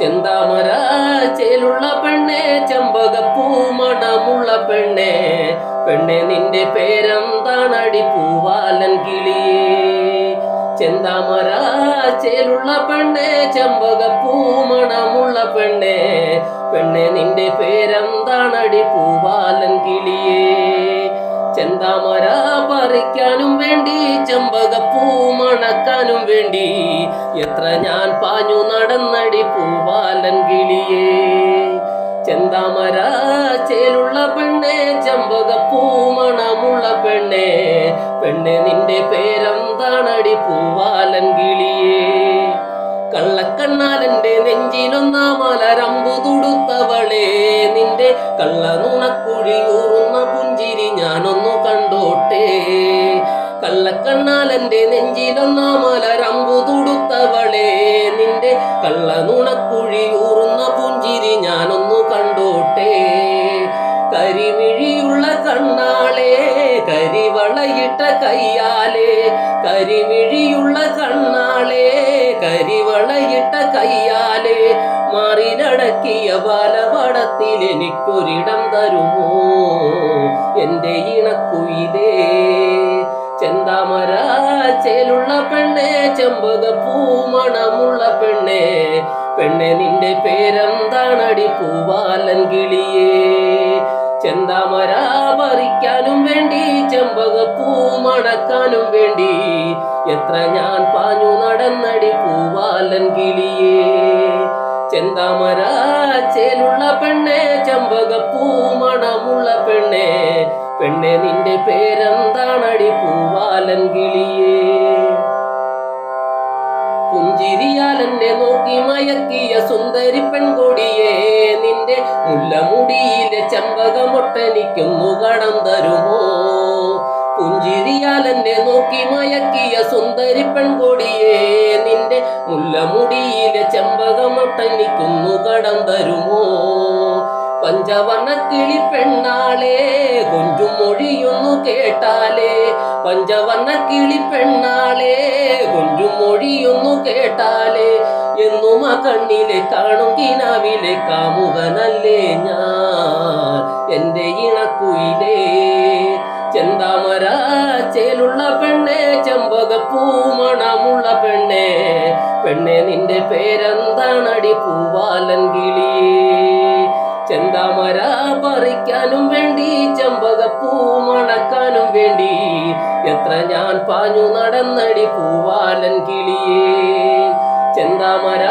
ചെന്താമര ചേലുള്ള പെണ്ണെ ചെമ്പകപ്പൂ മണമുള്ള പെണ്ണെ പെണ്ണെ നിന്റെ പേരെന്താണടി പൂവാലൻ കിളിയേ ചെന്താമര ചേലുള്ള പെണ്ണെ ചെമ്പകപ്പൂ മണമുള്ള പെണ്ണെ പെണ്ണെ നിന്റെ പേരെന്താണടി പൂവാലൻ കിളിയേ ചെന്താമര പറിക്കാനും വേണ്ടി ചെമ്പകപ്പൂ മണക്കാനും വേണ്ടി. എത്ര ഞാൻ പാഞ്ഞു നടന്നടി പൂവാലൻ കിളിയേ. ചെന്താമര ചേലുള്ള പെണ്ണെ ചെമ്പകപ്പൂ മണമുള്ള പെണ്ണെ. പെണ്ണെ നിന്റെ പേരെന്താണടി പൂവാലൻ കിളിയേ? കള്ളക്കണ്ണാലന്റെ നെഞ്ചിലൊന്നാ മലരമ്പു തുടുത്തവളെ. നിന്റെ കള്ള കള്ളക്കണ്ണാലന്റെ നെഞ്ചിലൊന്നാമല മലരമ്പു തുടുത്തവളെ. നിന്റെ കള്ള നുണക്കുഴിയൂറുന്ന പുഞ്ചിരി ഞാനൊന്നു കണ്ടോട്ടെ. കരിമിഴിയുള്ള കണ്ണാളെ കരിവളയിട്ട കയ്യാലെ. കരിമിഴിയുള്ള കണ്ണാളെ കരിവളയിട്ട കയ്യാലെ. മാറിലടക്കിയ ബാലപടത്തിൽ എനിക്കൊരിടം തരുമോ? എന്റെ ഇണക്കുയിലേ. ചെന്താമര ചേലുള്ള പെണ്ണെ ചെമ്പകപ്പൂ മണമുള്ള പെണ്ണെ. പെണ്ണെ നിന്റെ പേരെന്താണടി പൂവാലൻ കിളിയേ? ചെന്താമര പറിക്കാനും വേണ്ടി ചെമ്പകപ്പൂ മണക്കാനും വേണ്ടി. എത്ര ഞാൻ പാഞ്ഞു നടന്നടി പൂവാലൻ കിളിയേ. ചെന്താമര മണമുള്ള പെണ്ണെ പെണ്ണെ നിന്റെ പേരെന്താണടി പൂവാലൻ കിളിയേ? പുഞ്ചിരിയാലെന്നെ നോക്കി മയക്കിയ സുന്ദരി പെൺകൊടിയേ നിന്റെ മുല്ലമുടിയിലെ ചെമ്പകമൊട്ടനിക്കൊന്നു കടം തരുമോ? പുഞ്ചിരിയാലെന്നെ നോക്കി മയക്കിയ സുന്ദരി പെൺകൊടിയേ നിന്റെ മുല്ലമുടിയിലെ ചെമ്പകമൊട്ടനിക്കൊന്നു കടം തരുമോ? പഞ്ചവർണ കിളി പെണ്ണാളെ കൊഞ്ചും മൊഴിയൊന്നു കേട്ടാലേ. പഞ്ചവർണ കിളി പെണ്ണാളെ കൊഞ്ചും മൊഴിയൊന്നു കേട്ടാലേ. എന്നും ആ കണ്ണിലെ കാണും കിനാവിലെ കാമുകനല്ലേ ഞാൻ എന്റെ ഇണക്കുയിലേ. ചെന്താമര ചേലുള്ള പെണ്ണെ ചെമ്പകപ്പൂ മണമുള്ള പെണ്ണെ. പെണ്ണെ നിന്റെ പേരെന്താണടി പൂവാലൻ കിളിയേ ചെന്താമര പറിക്കാനും വേണ്ടി ചെമ്പകപ്പൂ മണക്കാനും വേണ്ടി. എത്ര ഞാൻ പാഞ്ഞു നടന്നടി പൂവാലൻ കിളിയേ. ചെന്താമര